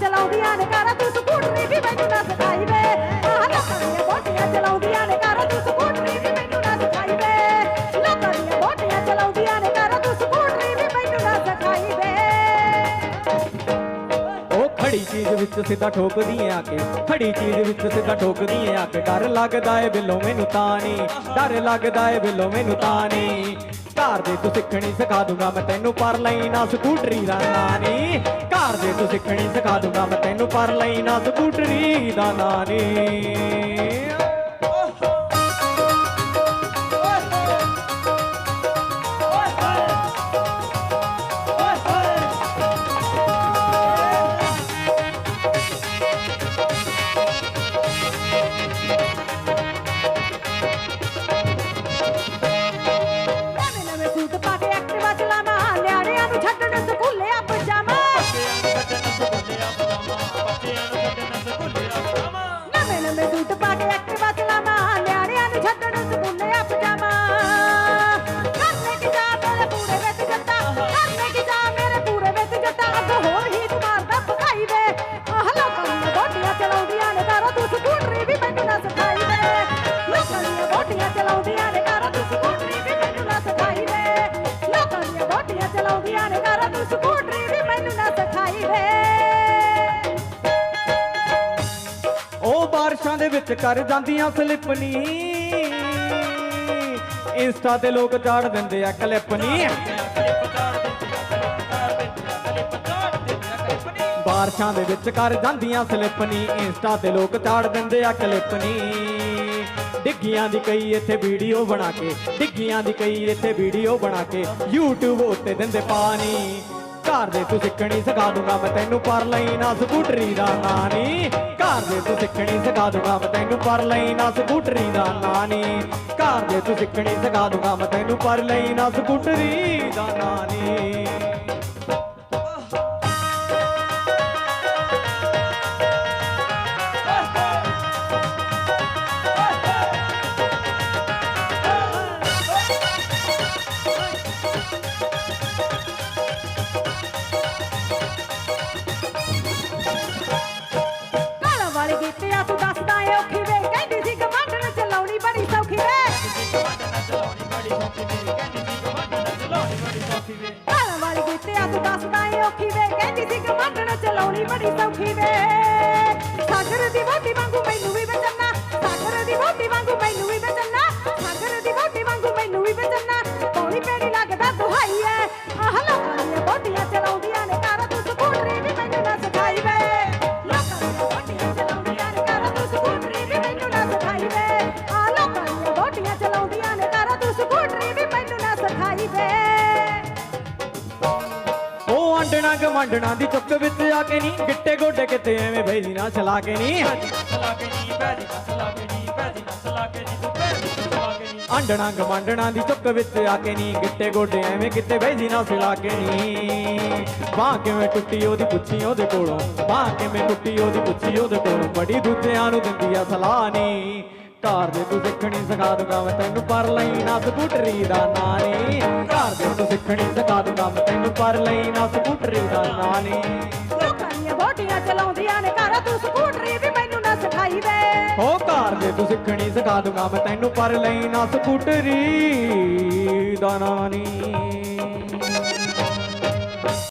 ਚਲਾਉਂਦੀਆਂ ਨੇ ਕਾਰਾਂ, ਤੂੰ ਸਕੂਟਰੀ ਵੀ ਮੈਨੂੰ ਨਾ ਸਿਖਾਈ ਵੇ। ਆਹ ਲੋਕਾਂ ਦੀਆਂ ਬੋਟੀਆਂ ਚਲਾਉਂਦੀਆਂ ਨੇ ਕਾਰਾਂ, ਤੂੰ ਸਕੂਟਰੀ ਵੀ ਮੈਨੂੰ ਨਾ ਸਿਖਾਈ ਵੇ। ਲੋਕਾਂ ਦੀਆਂ ਬੋਟੀਆਂ ਚਲਾਉਂਦੀਆਂ ਨੇ ਕਾਰਾਂ, ਤੂੰ ਸਕੂਟਰੀ ਵੀ ਮੈਨੂੰ ਨਾ ਸਿਖਾਈ ਵੇ। ਉਹ ਖੜੀ ਚੀਜ਼ ਵਿੱਚ ਸਿੱਧਾ ਠੋਕਦੀ ਐ ਆ ਕੇ ਖੜੀ ਚੀਜ਼ ਵਿੱਚ ਸਿੱਧਾ ਠੋਕਦੀ ਐ ਆ ਕੇ ਡਰ ਲੱਗਦਾ ਏ ਬਿੱਲੋ ਮੈਨੂੰ ਤਾਂ ਨਹੀਂ। ਡਰ ਲੱਗਦਾ ਏ ਬਿੱਲੋ ਮੈਨੂੰ ਤਾਂ ਨਹੀਂ। ਘਰ ਦੇ ਤੂੰ ਸਿੱਖਣੀ ਸਿਖਾ ਦੂੰਗਾ ਮੈਂ ਤੈਨੂੰ, ਪਰ ਲਈ ਨਾ ਸਕੂਟਰੀ ਦਾ ਨਾਨੀ। ਘਰ ਦੇ ਤੂੰ ਸਿੱਖਣੀ ਸਿਖਾ ਦੂੰਗਾ ਮੈਂ ਤੈਨੂੰ, ਪਰ ਲਈ ਨਾ ਸਕੂਟਰੀ ਦਾ ਨਾਨੀ। ਬੋਟੀਆਂ ਚਲਾਉਂਦੀਆਂ ਨੇ ਤਾਰਾ ਤੂੰ ਸਕੂਟਰੀ ਵੀ ਮੈਨੂੰ ਨਾ ਸਿਖਾਈ ਵੇ। ਲੋਕਾਂ ਦੀਆਂ ਬੋਟੀਆਂ ਚਲਾਉਂਦੀਆਂ ਨੇ ਤਾਰਾ ਤੂੰ ਸਕੂਟਰੀ ਵੀ ਮੈਨੂੰ ਨਾ ਸਿਖਾਈ ਵੇ। ਉਹ ਬਾਰਿਸ਼ਾਂ ਦੇ ਵਿੱਚ ਕਰ ਜਾਂਦੀਆਂ ਸਲਿਪਨੀ ਇੰਸਟਾ ਤੇ ਲੋਕ ਚਾੜ ਦਿੰਦੇ ਆ ਕਲਿੱਪ ਨੀ। ਬਾਰਿਸ਼ਾਂ ਦੇ ਵਿੱਚ ਕਰ ਜਾਂਦੀਆਂ ਸਲਿੱਪ ਨੀ। ਇੰਸਟਾ ਤੇ ਲੋਕ ਚਾੜ ਦਿੰਦੇ ਆ ਕਲਿੱਪ ਨੀ। ਡਿੱਗੀਆਂ ਦੀ ਕਈ ਇੱਥੇ ਵੀਡੀਓ ਬਣਾ ਕੇ, ਡਿੱਗੀਆਂ ਦੀ ਕਈ ਇੱਥੇ ਵੀਡੀਓ ਬਣਾ ਕੇ, YouTube ਉੱਤੇ ਦਿੰਦੇ ਪਾਣੀ। ਘਰ ਦੇ ਤੂੰ ਸਿੱਖਣੀ ਸਿਖਾ ਦੂੰਗਾ ਮੈਂ ਤੈਨੂੰ ਪਰ ਲਈ ਨਾ ਸਕੂਟਰੀ ਦਾ ਨਾਂ ਨੀ ਘਰ ਦੇ ਤੂੰ ਸਿੱਖਣੀ ਸਿਖਾ ਦੂੰਗਾ ਮੈਂ ਤੈਨੂੰ ਪਰ ਲਈ ਨਾ ਸਕੂਟਰੀ ਦਾ ਨਾਂ ਨੀ ਘਰ ਦੇ ਤੂੰ ਸਿੱਖਣੀ ਸਿਖਾ ਦੂੰਗਾ ਮੈਂ ਤੈਨੂੰ ਪਰ ਲਈ ਨਾ ਸਕੂਟਰੀ ਦਾ ਨਾਂ ਨੀ ਕਾਲਾ ਵਾਲੇ ਗੀਤਿਆ ਤੂੰ ਦੱਸਦਾ ਏ ਔਖੀ ਵੇ। ਕਹਿੰਦੀ ਸੀ ਕਮਾਂਡਣ ਚਲਾਉਣੀ ਬੜੀ ਸੌਖੀ ਵੇ। ਸਾਗਰ ਦੀ ਵੋਟੀ ਵਾਂਗੂ ਮੈਨੂੰ ਵੀ ਬਚਨਾ। ਸਾਗਰ ਦੀ ਵੋਟੀ ਵਾਂਗੂ ਮੈਨੂੰ ਵੀ ਬਚਨਾ। ਸਾਗਰ ਦੀ ਵੋਟੀ ਵਾਂਗੂ ਮੈਨੂੰ ਵੀ ਬਚਨਾ। ਪੌੜੀ ਪੇੜੀ ਲੱਗਦਾ ਦੁਹਾਈ ਐ। ਆਹ ਆਂਡਣਾ ਗਵਾਂਡਣਾ ਦੀ ਚੁੱਕ ਵਿੱਚ ਆ ਕੇ ਨਹੀਂ ਗਿੱਟੇ ਗੋਡੇ ਕਿਤੇ ਐਵੇਂ ਬੈਲੀ ਨਾ ਚਲਾ ਕੇ ਨਹੀਂ ਆਂਡਣਾ, ਗਵਾਂਡਣਾ ਦੀ ਚੁੱਕ ਵਿੱਚ ਆ ਕੇ ਨਹੀਂ ਗਿੱਟੇ ਗੋਡੇ ਐਵੇਂ ਕਿਤੇ ਬੈਲੀ ਨਾ ਸਿਲਾ ਕੇ ਨਹੀਂ ਬਾਹ ਕਿਵੇਂ ਟੁੱਟੀ ਉਹਦੀ ਪੁੱਛੀ ਉਹਦੇ ਕੋਲੋਂ? ਬਾਹ ਕਿਵੇਂ ਟੁੱਟੀ ਉਹਦੀ ਪੁੱਛੀ ਉਹਦੇ ਕੋਲੋਂ? ਬੜੀ ਦੂਜਿਆਂ ਨੂੰ ਦਿੰਦੀ ਆ ਸਲਾਹ ਨਹੀਂ ਘਰ ਦੇ ਤੂੰ ਸਿੱਖਣੀ ਸਿਖਾ ਦੂੰਗਾ ਮੈਂ ਤੈਨੂੰ ਪਰ ਲਈ ਨਾ ਸਕੂਟਰੀ ਦਾ ਨਾਂ ਨੀ ਘਰ ਦੇ ਤੂੰ ਸਿੱਖਣੀ ਸਿਖਾ ਦੂੰਗਾ ਮੈਂ ਤੈਨੂੰ ਪਰ ਲਈ ਨਾ ਸਕੂਟਰੀ ਦਾ ਨਾਂ ਨੀ ਲੋਕਾਂ ਦੀਆਂ ਬੋਟੀਆਂ ਚਲਾਉਂਦੀਆਂ ਨੇ ਘਰ ਤੂੰ ਸਕੂਟਰੀ ਵੀ ਮੈਨੂੰ ਨਾ ਸਿਖਾਈ ਵੇ ਹੋ ਘਰ ਦੇ ਤੂੰ ਸਿੱਖਣੀ ਸਿਖਾ ਦੂੰਗਾ ਮੈਂ ਤੈਨੂੰ ਪਰ ਲਈ ਨਾ ਸਕੂਟਰੀ ਦਾ ਨਾਂ ਨੀ